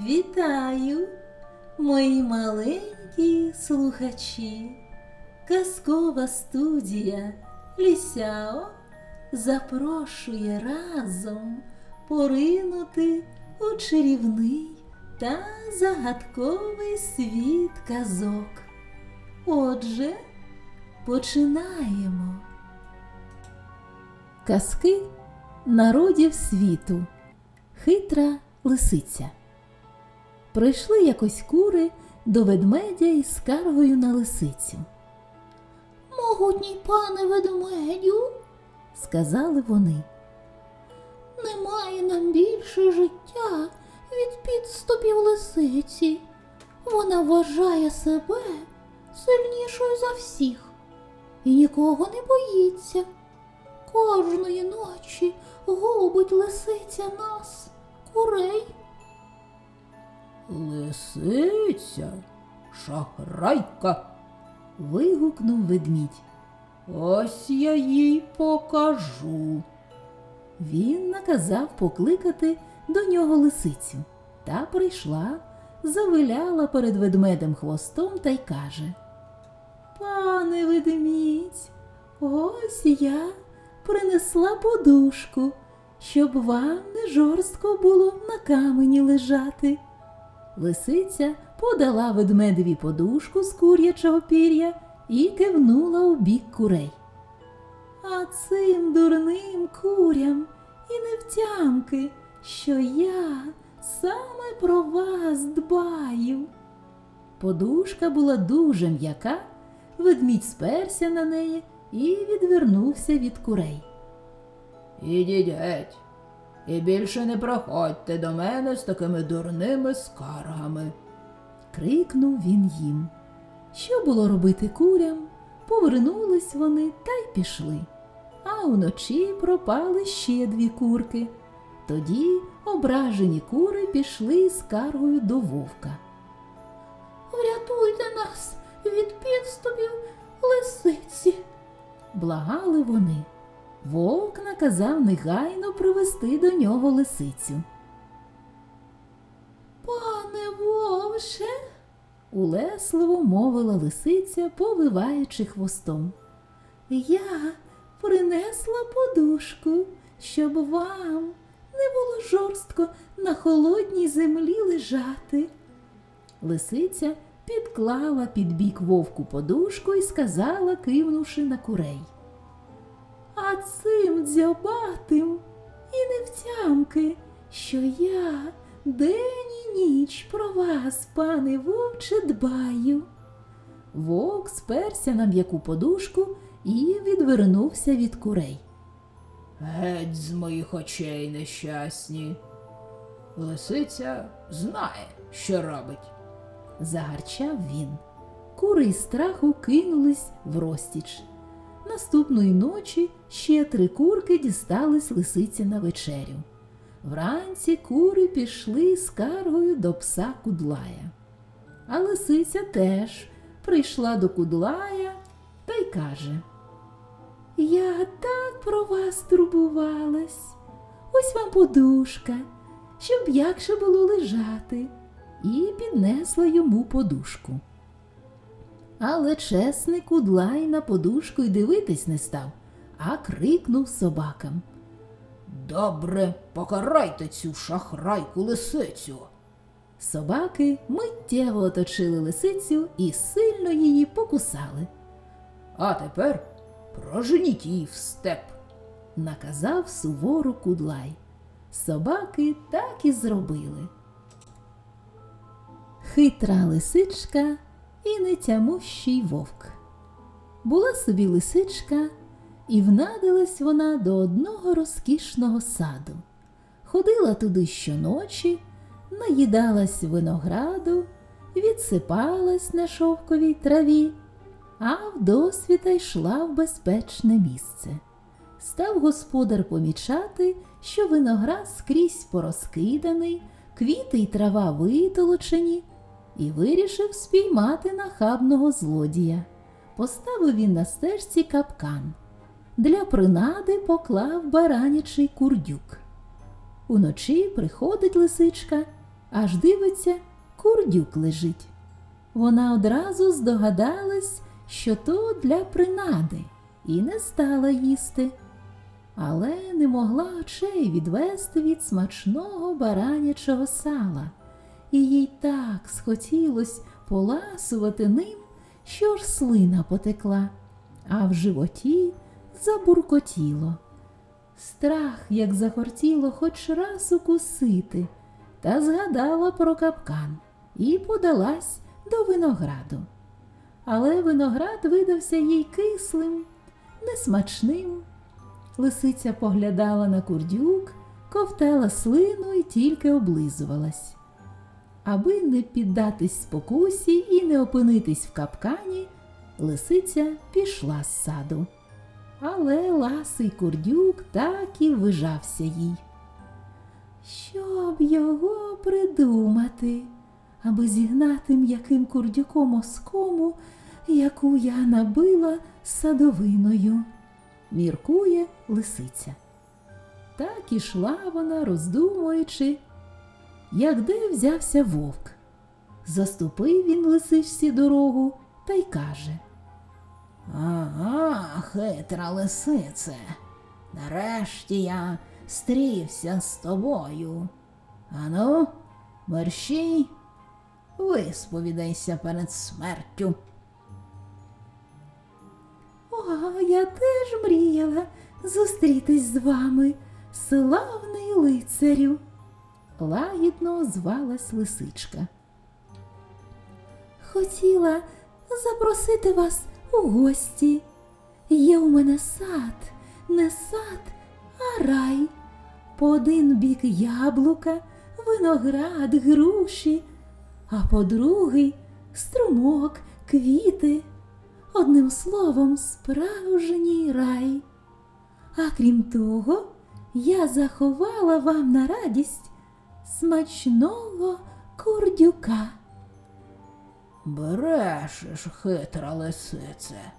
Вітаю, мої маленькі слухачі. Казкова студія Лісяо запрошує разом поринути у чарівний та загадковий світ казок. Отже, починаємо. Казки народів світу. Хитра лисиця. Прийшли якось кури до ведмедя із скаргою на лисицю. Могутній пане ведмедю, Сказали вони. немає нам більше життя від підступів лисиці. Вона вважає себе сильнішою за всіх і нікого не боїться. Кожної ночі губить лисиця нас, курей. Лисиця, шахрайка, Вигукнув ведмідь. ось я їй покажу. Він наказав покликати до нього лисицю. Та прийшла, завиляла перед ведмедем хвостом та й каже: Пане ведмідь, ось я принесла подушку, щоб вам не жорстко було на камені лежати. Лисиця подала ведмедеві подушку з курячого пір'я і кивнула у бік курей. А цим дурним курям і не втямки, що я саме про вас дбаю. Подушка була дуже м'яка, ведмідь сперся на неї і відвернувся від курей. Ідіть геть, і більше не приходьте до мене з такими дурними скаргами. крикнув він їм. Що було робити курям? Повернулись вони та й пішли. А уночі пропали ще дві курки. Тоді ображені кури пішли з каргою до вовка. Врятуйте нас від підступів лисиці. Благали вони. Вовк наказав негайно привести до нього лисицю. Пане вовше, Улесливо мовила лисиця, повиваючи хвостом. Я принесла подушку, щоб вам не було жорстко на холодній землі лежати. Лисиця підклала під бік вовку подушку і сказала, кивнувши на курей. А цим дзьобатим і не втямки, що я день і ніч про вас, пане вовче, дбаю. Вовк сперся на м'яку подушку і відвернувся від курей. Геть з моїх очей нещасні. Лисиця знає, що робить. Загарчав він. Кури із страху кинулись в розтіч. Наступної ночі ще три курки дістались лисиці на вечерю. Вранці кури пішли з каргою до пса кудлая. А лисиця теж прийшла до кудлая та й каже: Я так про вас турбувалась. Ось вам подушка, щоб якше було лежати, і піднесла йому подушку. Але чесний кудлай на подушку й дивитись не став, а крикнув собакам. Добре, покарайте цю шахрайку лисицю. Собаки миттєво оточили лисицю і сильно її покусали. А тепер проженіть її в степ. Наказав суворо кудлай. Собаки так і зробили. Хитра лисичка і нетямущий вовк. Була собі лисичка, і внадилась вона до одного розкішного саду. Ходила туди щоночі, наїдалась винограду, відсипалась на шовковій траві, а вдосвіта йшла в безпечне місце. Став господар помічати, що виноград скрізь порозкиданий, квіти й трава витолочені, і вирішив спіймати нахабного злодія. Поставив він на стежці капкан. Для принади поклав баранячий курдюк. Уночі приходить лисичка аж дивиться, курдюк лежить. Вона одразу здогадалась, що то для принади, і не стала їсти, але не могла очей відвести від смачного баранячого сала, і їй так схотілось поласувати ним, що ж слина потекла, а в животі забуркотіло. Страх, як захотіло хоч раз укусити, та згадала про капкан і подалась до винограду. Але виноград видався їй кислим, несмачним. Лисиця поглядала на курдюк, ковтала слину і тільки облизувалась. Аби не піддатись спокусі і не опинитись в капкані, лисиця пішла з саду. Але ласий курдюк так і вижався їй. Щоб його придумати, аби зігнати м'яким курдюком оскому, яку я набила садовиною, міркує лисиця. Так ішла вона, роздумуючи, як де взявся вовк. Заступив він лисичці дорогу та й каже. Ага, хитра лисице. Нарешті я стрівся з тобою. Ану, мерщій, висповідайся перед смертю. О, я теж мріяла зустрітись з вами, славний лицарю. Лагідно звалась лисичка. Хотіла запросити вас у гості. Є у мене сад, не сад, а рай. По один бік яблука, виноград, груші, а по другий струмок, квіти. Одним словом, справжній рай. А крім того, я заховала вам на радість смачного курдюка. Брешеш, хитра лисице.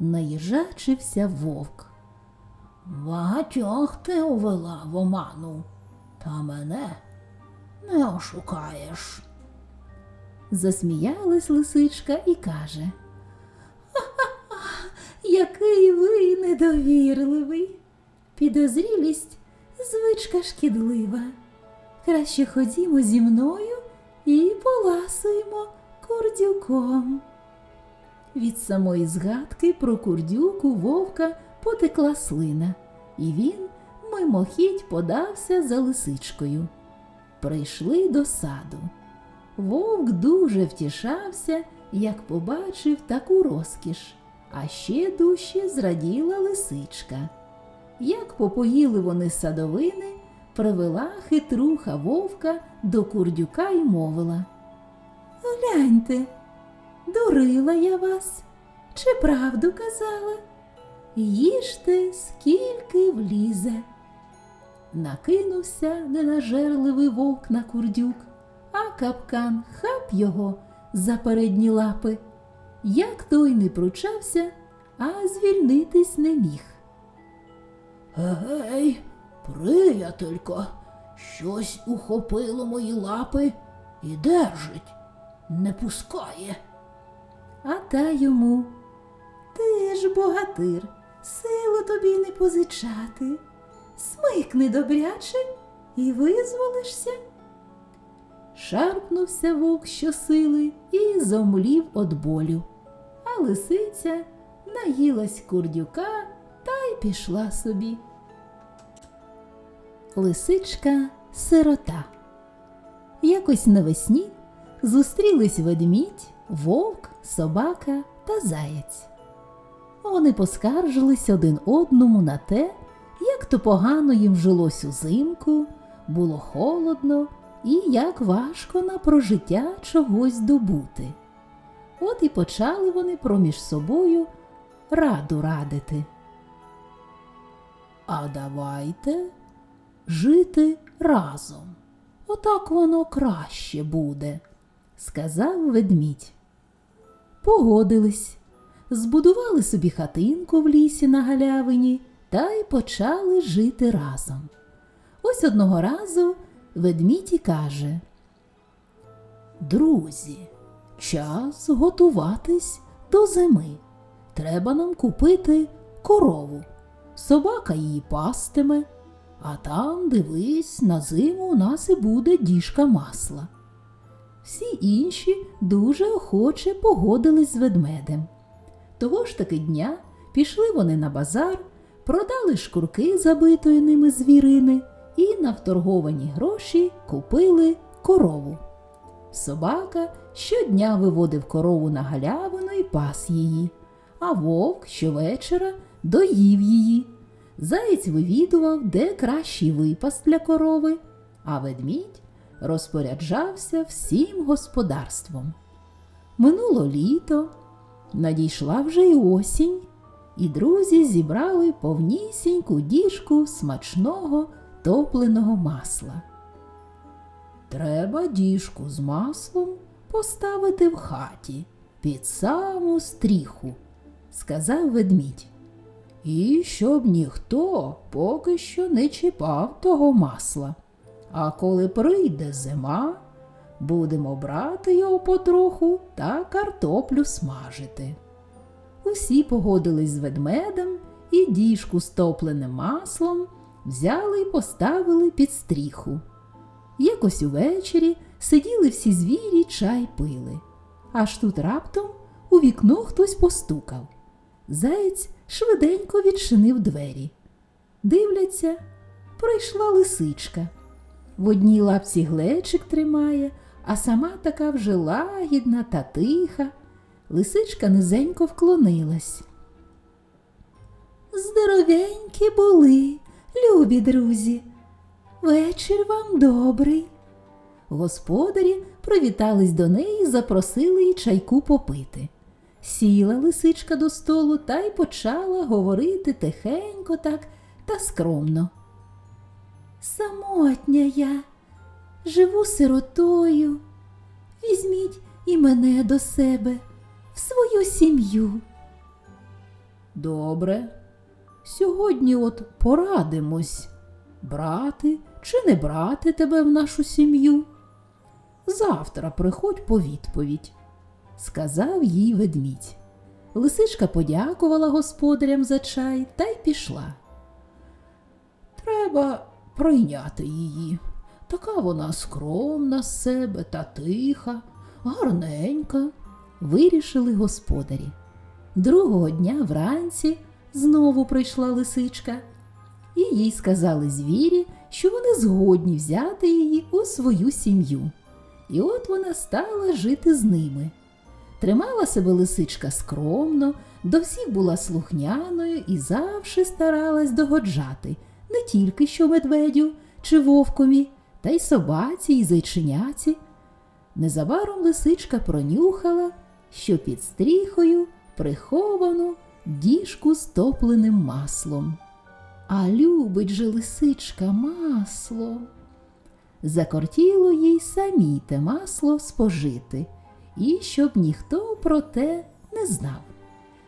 Наїжачився вовк. Багатьох ти увела в оману, та мене не ошукаєш. Засміялась лисичка і каже. Який ви недовірливий. Підозрілість звичка шкідлива. Краще ходімо зі мною і поласуємо курдюком. Від самої згадки про курдюку вовка потекла слина, і він мимохідь подався за лисичкою. Прийшли до саду. Вовк дуже втішався, як побачив таку розкіш, а ще дужче зраділа лисичка. Як попоїли вони садовини, привела хитруха вовка до курдюка й мовила. Гляньте, дурила я вас, чи правду казала? Їжте, скільки влізе. Накинувся ненажерливий вовк на курдюк, а капкан хап його за передні лапи. Як той не пручався, а звільнитись не міг. Гей, приятелько, щось ухопило мої лапи і держить, не пускає. А та йому. Ти ж богатир, силу тобі не позичати. Смикни добряче і визволишся. Шарпнувся вовк щосили і зомлів од болю. А лисиця наїлась курдюка та й пішла собі. Лисичка сирота. Якось навесні зустрілись ведмідь, вовк, собака та заєць. Вони поскаржились один одному на те, як то погано їм жилось узимку, було холодно і як важко на прожиття чогось добути. От і почали вони проміж собою раду радити. А давайте жити разом. Отак воно краще буде, сказав ведмідь. Погодились, збудували собі хатинку в лісі на галявині та й почали жити разом. Ось одного разу ведмідь і каже Друзі, час готуватись до зими. Треба нам купити корову. Собака її пастиме, а там, дивись, на зиму у нас і буде діжка масла. Всі інші дуже охоче погодились з ведмедем. Того ж таки дня пішли вони на базар, продали шкурки забитої ними звірини і на вторговані гроші купили корову. Собака щодня виводив корову на галявину і пас її, а вовк щовечора доїв її. Заєць вивідував, де кращий випас для корови, а ведмідь розпоряджався всім господарством. Минуло літо, надійшла вже й осінь, і друзі зібрали повнісіньку діжку смачного топленого масла. Треба діжку з маслом поставити в хаті під саму стріху, сказав ведмідь. І щоб ніхто поки що не чіпав того масла. А коли прийде зима, будемо брати його потроху та картоплю смажити. Усі погодились з ведмедем і діжку з топленим маслом взяли й поставили під стріху. Якось увечері сиділи всі звірі, чай пили. Аж тут раптом у вікно хтось постукав. Заєць швиденько відчинив двері. Дивляться, прийшла лисичка. В одній лапці глечик тримає, а сама така вже лагідна та тиха. Лисичка низенько вклонилась. Здоровенькі були, любі друзі. Вечір вам добрий. Господарі привітались до неї запросили їй чайку попити. Сіла лисичка до столу та й почала говорити тихенько так та скромно. Самотня я, живу сиротою. Візьміть і мене до себе, в свою сім'ю. Добре, сьогодні от порадимось, брати чи не брати тебе в нашу сім'ю. Завтра приходь по відповідь, сказав їй ведмідь. Лисичка подякувала господарям за чай та й пішла. Треба прийняти її. Така вона скромна з себе та тиха, гарненька, вирішили господарі. Другого дня вранці знову прийшла лисичка, і їй сказали звірі, що вони згодні взяти її у свою сім'ю. І от вона стала жити з ними. Тримала себе лисичка скромно, до всіх була слухняною і завжди старалась догоджати не тільки що медведю чи вовкові, та й собаці і зайчиняці. Незабаром лисичка пронюхала, що під стріхою приховано діжку з топленим маслом. А любить же лисичка масло. Закортіло їй самі те масло спожити, і щоб ніхто про те не знав.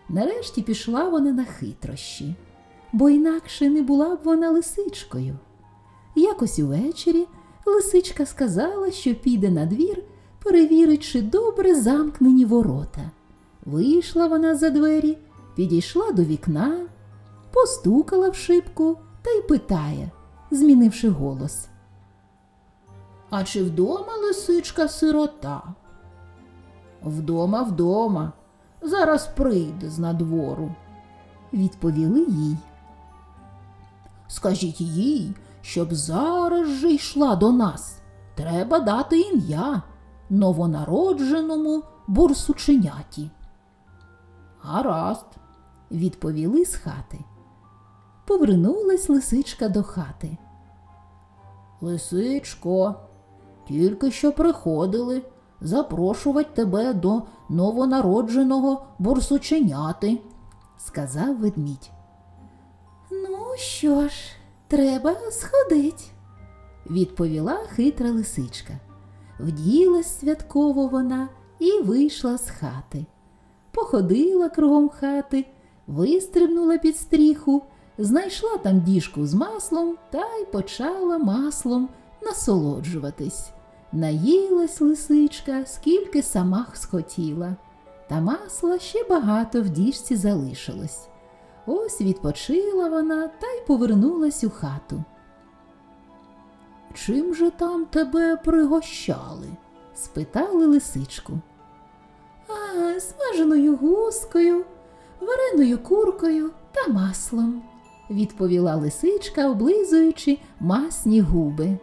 Нарешті пішла вона на хитрощі, бо інакше не була б вона лисичкою. Якось увечері лисичка сказала, що піде на двір, перевірить, добре замкнені ворота. Вийшла вона за двері, підійшла до вікна, постукала в шибку та й питає, змінивши голос. А чи вдома лисичка сирота? Вдома, вдома. Зараз прийде з надвору, відповіли їй. Скажіть їй, щоб зараз же йшла до нас. Треба дати ім'я новонародженому бурсученяті. Гаразд, відповіли з хати. Повернулась лисичка до хати. Лисичко, тільки що приходили запрошувати тебе до новонародженого бурсученяти, сказав ведмідь. Ну, що ж, треба сходить, відповіла хитра лисичка. Вділась святково вона і вийшла з хати. Походила кругом хати, вистрибнула під стріху, знайшла там діжку з маслом та й почала маслом насолоджуватись. Наїлась лисичка, скільки сама схотіла, та масла ще багато в діжці залишилось. Ось відпочила вона та й повернулась у хату. Чим же там тебе пригощали? спитали лисичку. А, смаженою гускою, вареною куркою та маслом, відповіла лисичка, облизуючи масні губи.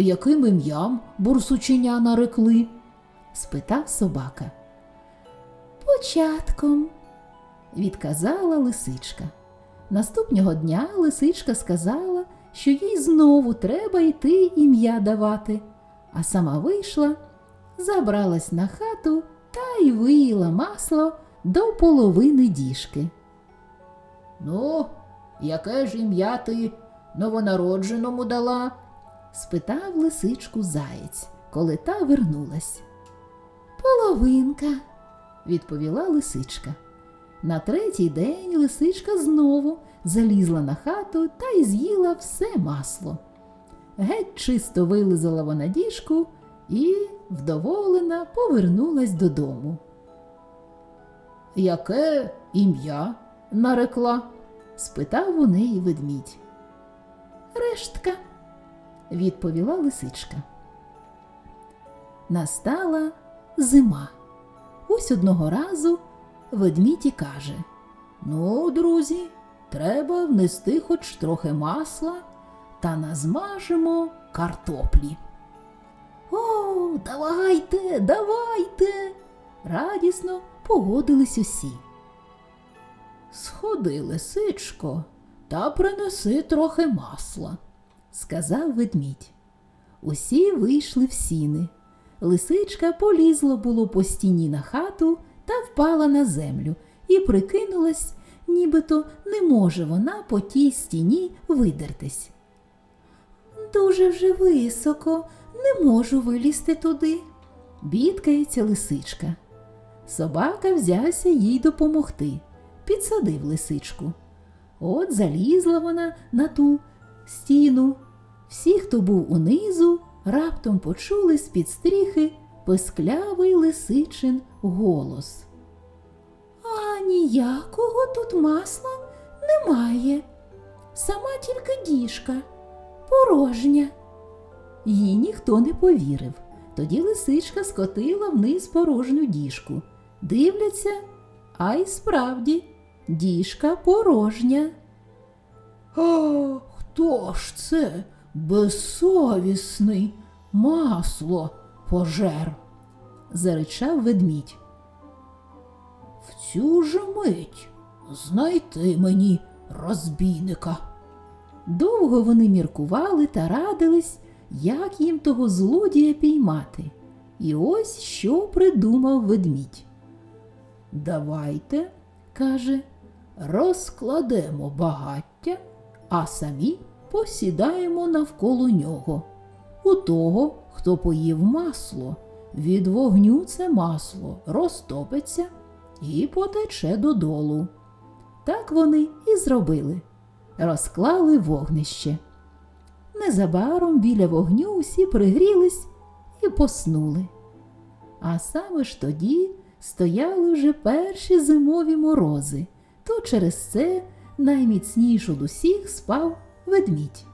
Яким ім'ям бурсученя нарекли? спитав собака. Початком, відказала лисичка. Наступного дня лисичка сказала, що їй знову треба йти ім'я давати, а сама вийшла, забралась на хату та й виїла масло до половини діжки. Ну, яке ж ім'я ти новонародженому дала? Спитав лисичку заєць, коли та вернулась. Половинка, відповіла лисичка. На третій день лисичка знову залізла на хату та й з'їла все масло. Геть чисто вилизала вона діжку і, вдоволена, повернулась додому. Яке ім'я нарекла? спитав у неї ведмідь. Рештка, відповіла лисичка. Настала зима. Ось одного разу ведмідь каже: Ну, друзі, треба внести хоч трохи масла та назмажемо картоплі. О, давайте, давайте. Радісно погодились усі. Сходи, лисичко, та принеси трохи масла, сказав ведмідь. Усі вийшли в сіни. Лисичка полізла було по стіні на хату та впала на землю і прикинулась, нібито не може вона по тій стіні видертись. Дуже вже високо, не можу вилізти туди, бідкається лисичка. Собака взявся їй допомогти, підсадив лисичку. От залізла вона на ту стіну. Всі, хто був унизу, раптом почули з-під стріхи писклявий лисичин голос. А ніякого тут масла немає. Сама тільки діжка, порожня. Їй ніхто не повірив. Тоді лисичка скотила вниз порожню діжку. Дивляться, а й справді діжка порожня. А хто ж це безсовісний масло пожер? заричав ведмідь. В цю ж мить знайти мені розбійника. Довго вони міркували та радились, як їм того злодія піймати. І ось що придумав ведмідь. Давайте, каже, розкладемо багаття, а самі посідаємо навколо нього. У того, хто поїв масло, від вогню це масло розтопиться і потече додолу. Так вони і зробили. Розклали вогнище. Незабаром біля вогню усі пригрілись і поснули. А саме ж тоді стояли вже перші зимові морози, то через це найміцніш од усіх спав ведмідь.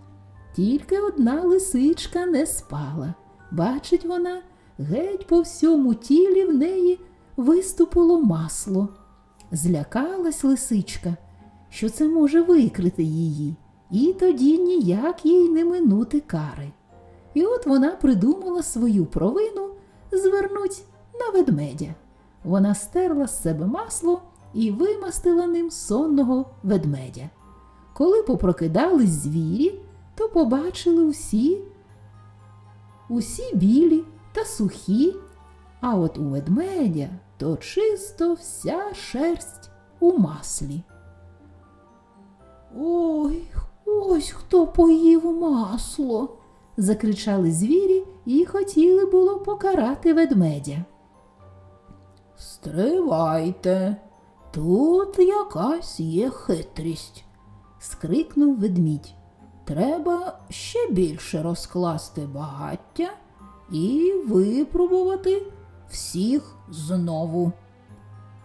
Тільки одна лисичка не спала. Бачить вона, геть по всьому тілі в неї виступило масло. Злякалась лисичка, що це може викрити її, і тоді ніяк їй не минути кари. І от вона придумала свою провину звернуть на ведмедя. Вона стерла з себе масло і вимастила ним сонного ведмедя. Коли попрокидались звірі, то побачили усі, усі білі та сухі, а от у ведмедя то чисто вся шерсть у маслі. Ой, ось хто поїв масло. закричали звірі і хотіли було покарати ведмедя. Стривайте, тут якась є хитрість, скрикнув ведмідь. треба ще більше розкласти багаття і випробувати всіх знову.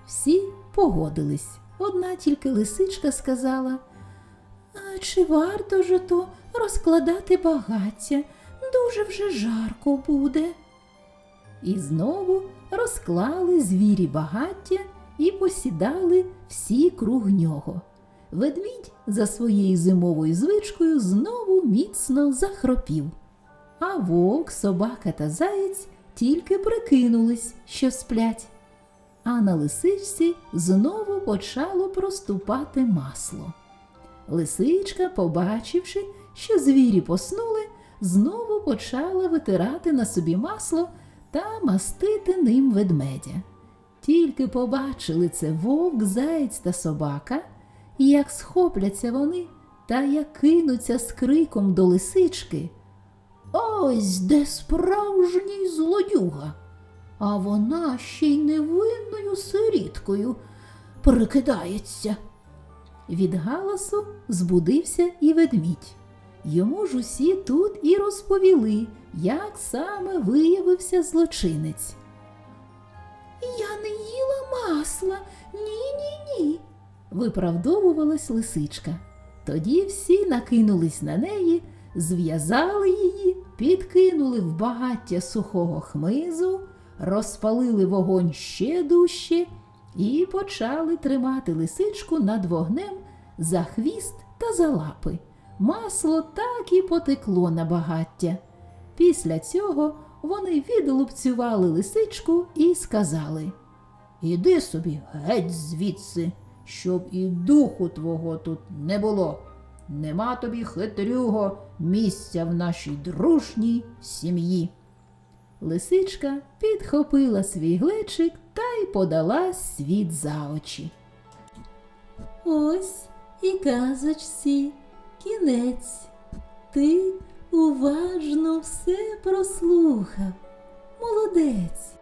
Всі погодились. Одна тільки лисичка сказала, а чи варто ж то розкладати багаття? Дуже вже жарко буде. І знову розклали звірі багаття і посідали всі круг нього. Ведмідь за своєю зимовою звичкою знову міцно захропів. А вовк, собака та заєць тільки прикинулись, що сплять. А на лисичці знову почало проступати масло. Лисичка, побачивши, що звірі поснули, знову почала витирати на собі масло та мастити ним ведмедя. Тільки побачили це вовк, заєць та собака, як схопляться вони та як кинуться з криком до лисички. Ось де справжній злодюга, а вона ще й невинною сиріткою прикидається. Від галасу збудився і ведмідь. Йому ж усі тут і розповіли, як саме виявився злочинець. Я не їла масла, ні, ні, ні, виправдовувалась лисичка. Тоді всі накинулись на неї, зв'язали її, підкинули в багаття сухого хмизу, розпалили вогонь ще дужче і почали тримати лисичку над вогнем за хвіст та за лапи. Масло так і потекло на багаття. Після цього вони відлупцювали лисичку і сказали Іди собі геть звідси, щоб і духу твого тут не було. Нема тобі, хитрюго, місця в нашій дружній сім'ї. Лисичка підхопила свій глечик та й подала світ за очі. Ось і казочці кінець. Ти уважно все прослухав. Молодець.